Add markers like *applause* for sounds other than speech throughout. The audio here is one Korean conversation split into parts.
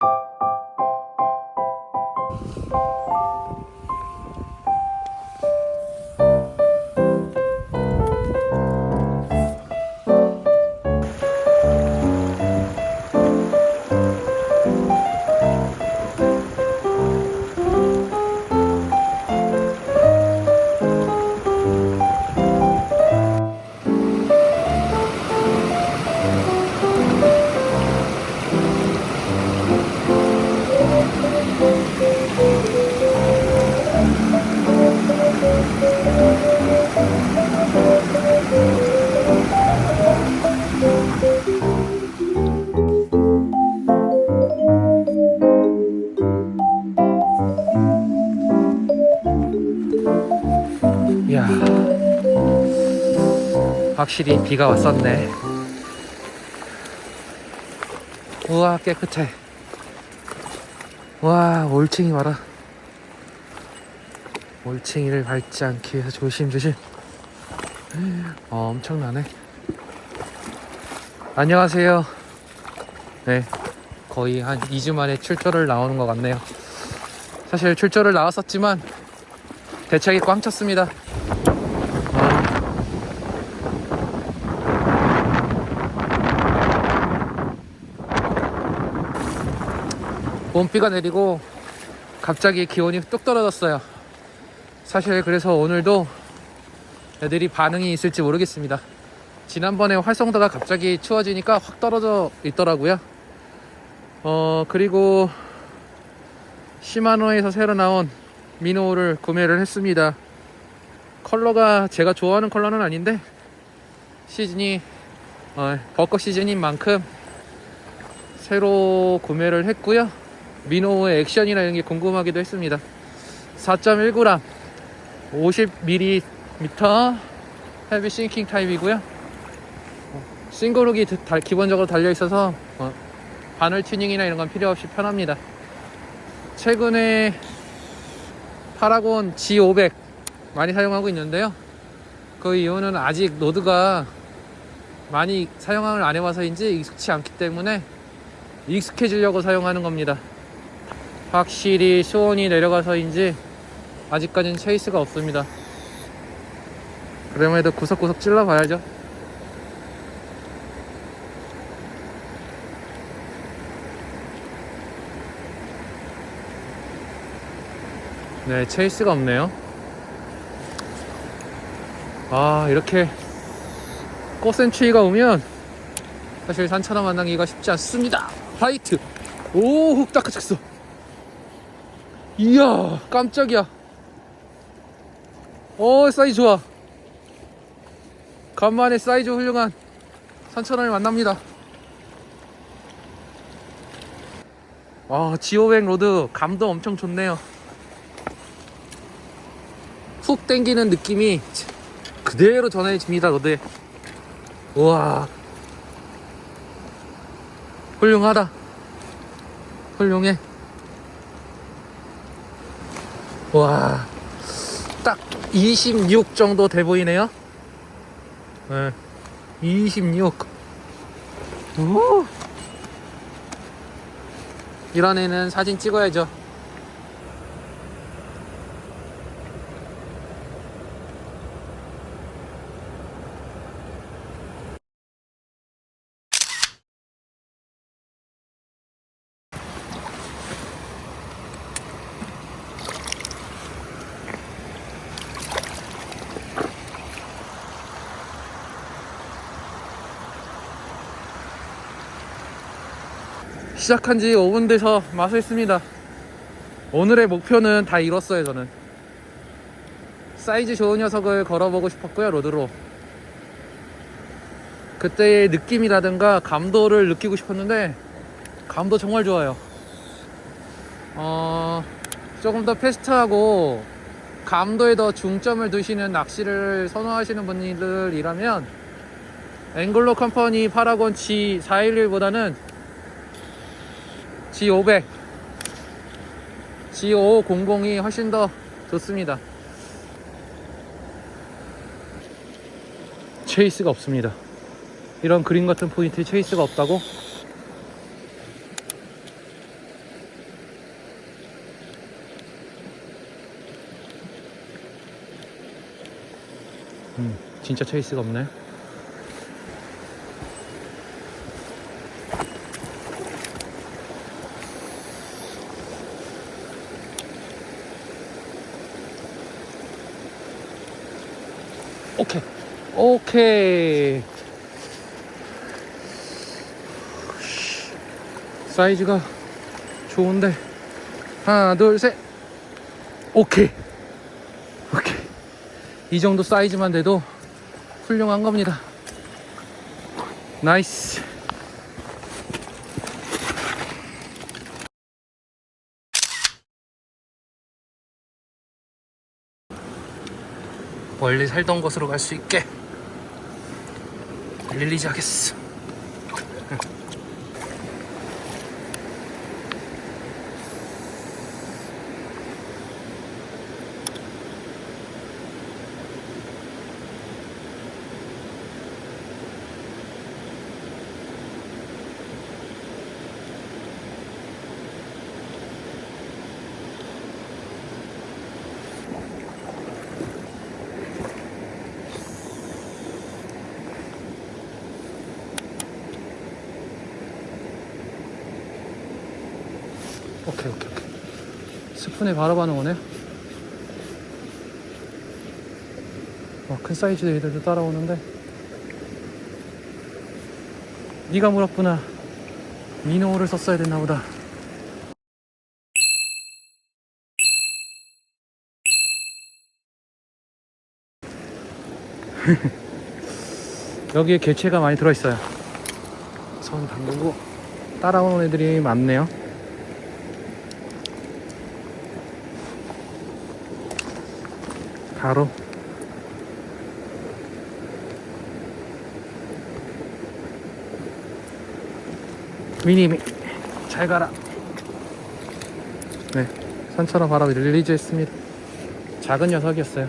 이 확실히 비가 왔었네. 우와 깨끗해. 와 올챙이 봐라. 올챙이를 밟지 않기 위해서 조심조심. 어, 엄청나네. 안녕하세요. 네 거의 한 2주 만에 출조를 나오는 것 같네요. 사실 출조를 나왔었지만 대책이 꽝 쳤습니다 봄비가 내리고 갑자기 기온이 뚝 떨어졌어요. 사실 그래서 오늘도 애들이 반응이 있을지 모르겠습니다. 지난번에 활성도가 갑자기 추워지니까 확 떨어져 있더라고요. 어, 그리고 시마노에서 새로 나온 미노를 구매를 했습니다. 컬러가 제가 좋아하는 컬러는 아닌데 시즌이 어, 벚꽃 시즌인 만큼 새로 구매를 했고요. 미노의 액션이나 이런 게 궁금하기도 했습니다. 4.19람 50mm 헤비 싱킹 타입이고요. 어, 싱글룩이 기본적으로 달려 있어서 어, 바늘 튜닝이나 이런 건 필요 없이 편합니다. 최근에 파라곤 G500 많이 사용하고 있는데요. 그 이유는 아직 로드가 많이 사용을 안 해봐서인지 익숙치 않기 때문에 익숙해지려고 사용하는 겁니다. 확실히 수온이 내려가서인지 아직까지는 체이스가 없습니다. 그럼에도 구석구석 찔러봐야죠. 네, 체이스가 없네요. 아, 이렇게 꽃센추위가 오면 사실 산처럼 만나기가 쉽지 않습니다. 화이트. 오, 훅 닦아쳤어. 이야, 깜짝이야. 어, 사이즈 좋아. 간만에 사이즈 훌륭한 산천원을 만납니다. 아, 지오백 로드 감도 엄청 좋네요. 훅 당기는 느낌이 그대로 전해집니다, 로드에. 우와. 훌륭하다. 훌륭해. 와, 딱 26 정도 돼 보이네요. 네, 26. 오. 이런 애는 사진 찍어야죠. 시작한 지 5분 돼서 마수했습니다. 오늘의 목표는 다 이뤘어요, 저는. 사이즈 좋은 녀석을 걸어보고 싶었고요, 로드로. 그때의 느낌이라든가 감도를 느끼고 싶었는데, 감도 정말 좋아요. 어, 조금 더 패스트하고, 감도에 더 중점을 두시는 낚시를 선호하시는 분들이라면, 앵글로 컴퍼니 파라곤 G411보다는 G500 G500이 훨씬 더 좋습니다. 체이스가 없습니다. 이런 그림 같은 포인트에 체이스가 없다고? 음, 진짜 체이스가 없네. 오케이. 오케이. 사이즈가 좋은데. 하나, 둘, 셋. 오케이. 오케이. 이 정도 사이즈만 돼도 훌륭한 겁니다. 나이스. 원래 살던 곳으로 갈 수 있게 릴리즈 하겠어. 오케이, 오케이, 오케이. 스푼에 반응 오네. 와, 큰 사이즈 애들도 따라오는데. 네가 물었구나. 미노를 썼어야 됐나 보다. *laughs* 여기에 개체가 많이 들어있어요. 손 담그고 따라오는 애들이 많네요. 바로. 미니미 잘 가라. 네 산처럼 바로 릴리즈 했습니다. 작은 녀석이었어요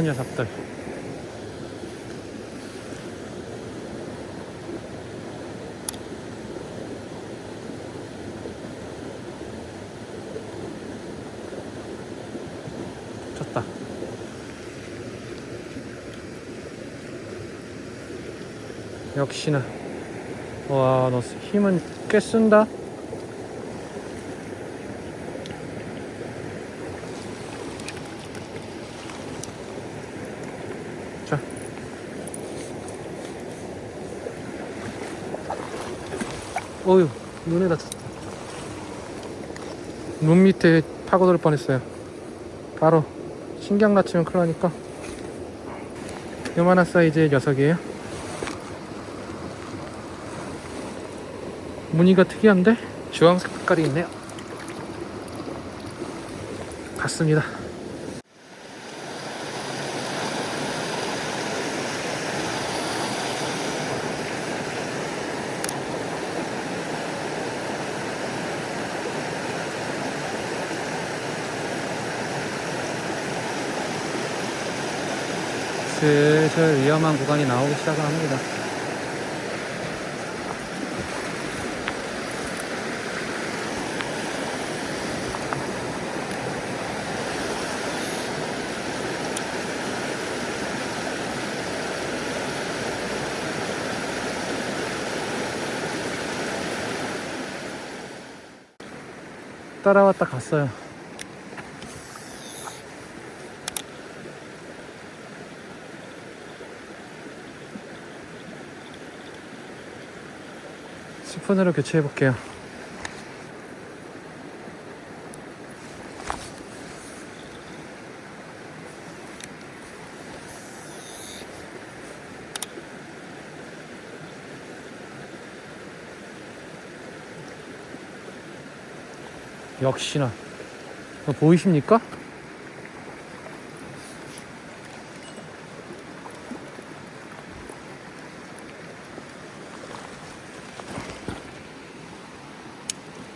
똑똑한 녀석들. 쳤다. 역시나. 와 너 힘은 꽤 쓴다 어휴 눈에 다쳤다. 눈 밑에 파고들 뻔했어요. 바로 신경 다치면 큰일 나니까. 요만한 사이즈의 녀석이에요. 무늬가 특이한데 주황색 색깔이 있네요. 봤습니다 슬슬 위험한 구간이 나오기 시작을 합니다. 따라왔다 갔어요. 스푼으로 교체해 볼게요. 역시나 이거 보이십니까?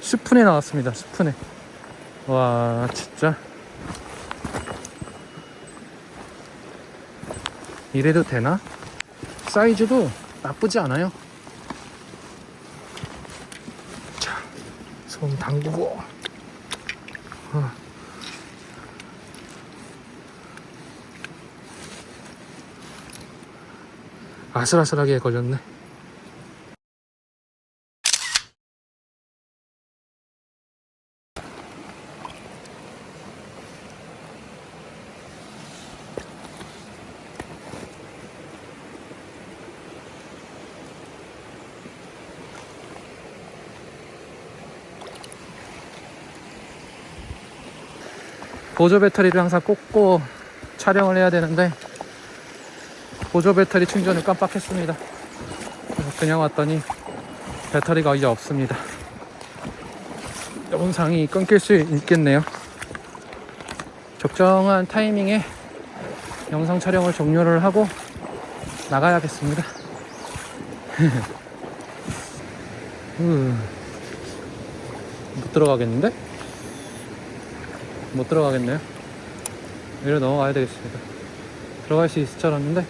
스푼에 나왔습니다. 스푼에. 와, 진짜. 이래도 되나? 사이즈도 나쁘지 않아요. 자, 손 담그고. 어. 아슬아슬하게 걸렸네. 보조 배터리를 항상 꽂고 촬영을 해야 되는데 보조 배터리 충전을 깜빡했습니다. 그냥 왔더니 배터리가 이제 없습니다. 영상이 끊길 수 있겠네요. 적정한 타이밍에 영상 촬영을 종료를 하고 나가야겠습니다. *laughs* 음, 못 들어가겠는데? 못 들어가겠네요. 위로 넘어가야 되겠습니다. 들어갈 수 있을 줄 알았는데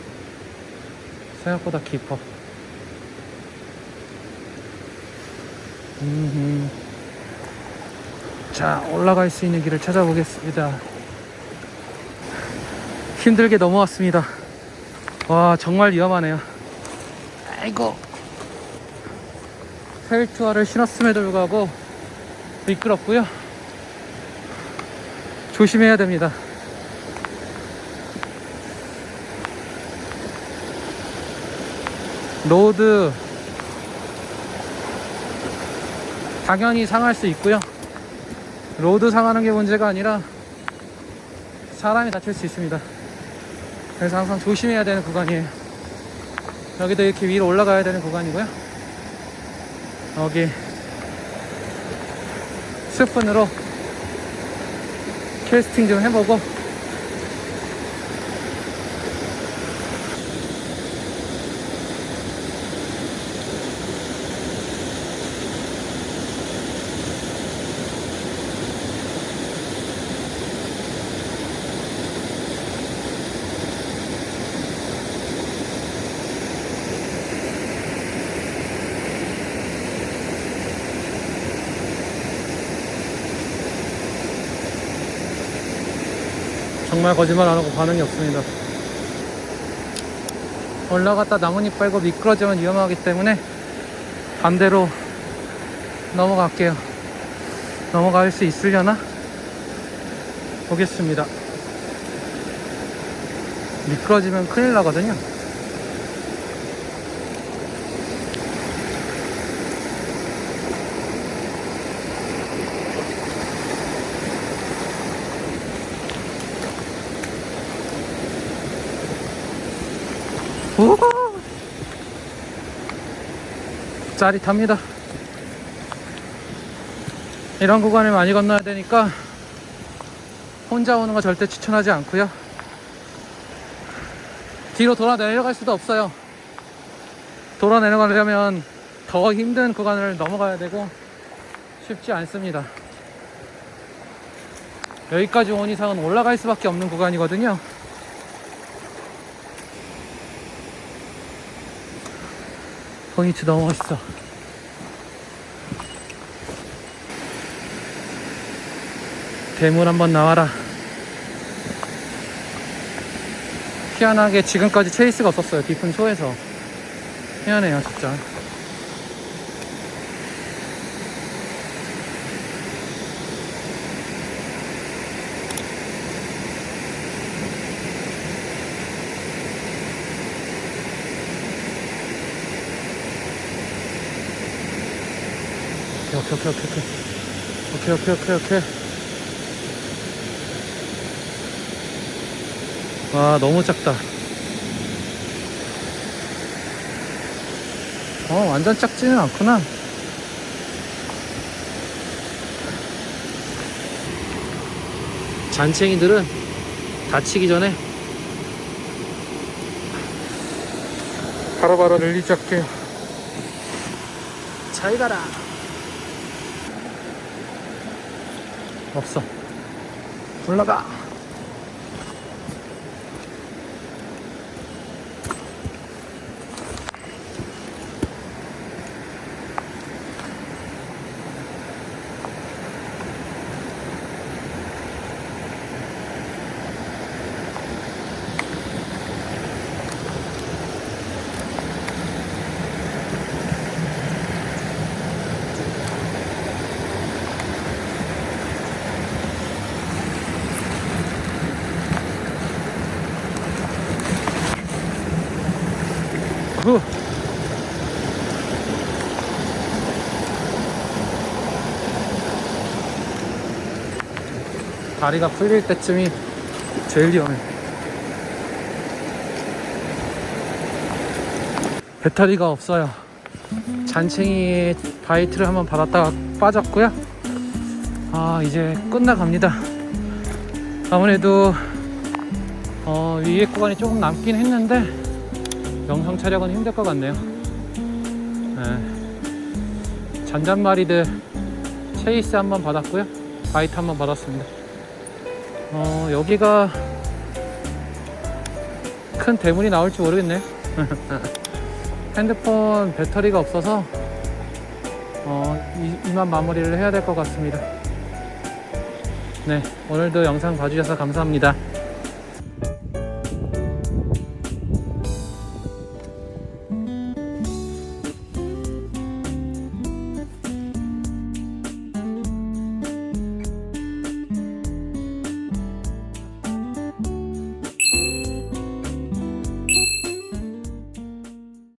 생각보다 깊어. 음흠. 자, 올라갈 수 있는 길을 찾아보겠습니다. 힘들게 넘어왔습니다. 와, 정말 위험하네요. 아이고. 펠트화를 신었음에도 불구하고 미끄럽고요. 조심해야 됩니다. 로드 당연히 상할 수 있고요. 로드 상하는 게 문제가 아니라 사람이 다칠 수 있습니다. 그래서 항상 조심해야 되는 구간이에요. 여기도 이렇게 위로 올라가야 되는 구간이고요. 여기 스푼으로 캐스팅 좀 해보고 정말 거짓말 안 하고 반응이 없습니다. 올라갔다 나뭇잎 빨고 미끄러지면 위험하기 때문에 반대로 넘어갈게요. 넘어갈 수 있으려나? 보겠습니다. 미끄러지면 큰일 나거든요. 짜릿합니다. 이런 구간을 많이 건너야 되니까 혼자 오는 거 절대 추천하지 않고요. 뒤로 돌아 내려갈 수도 없어요. 돌아 내려가려면 더 힘든 구간을 넘어가야 되고 쉽지 않습니다. 여기까지 온 이상은 올라갈 수밖에 없는 구간이거든요. 포인트 너무 멋있어. 대물 한번 나와라. 희한하게 지금까지 체이스가 없었어요. 깊은 소에서. 희한해요, 진짜. 오케이, 오케이, 오케이, 오케이. 오케이, 오케이, 오케이. 와, 너무 작다. 어, 완전 작지는 않구나. 잔챙이들은 다치기 전에 바로바로 릴리즈 할게요. 잘 가라. 없어. 올라가. 다리가 풀릴 때쯤이 제일 위험해. 배터리가 없어요. 잔챙이 바이트를 한번 받았다가 빠졌고요. 아 이제 끝나갑니다. 아무래도 어, 위에 구간이 조금 남긴 했는데 영상 촬영은 힘들 것 같네요. 네. 잔잔마리들 체이스 한번 받았고요. 바이트 한번 받았습니다. 어, 여기가 큰 대문이 나올지 모르겠네요. *laughs* 핸드폰 배터리가 없어서 어, 이, 이만 마무리를 해야 될 것 같습니다. 네, 오늘도 영상 봐주셔서 감사합니다.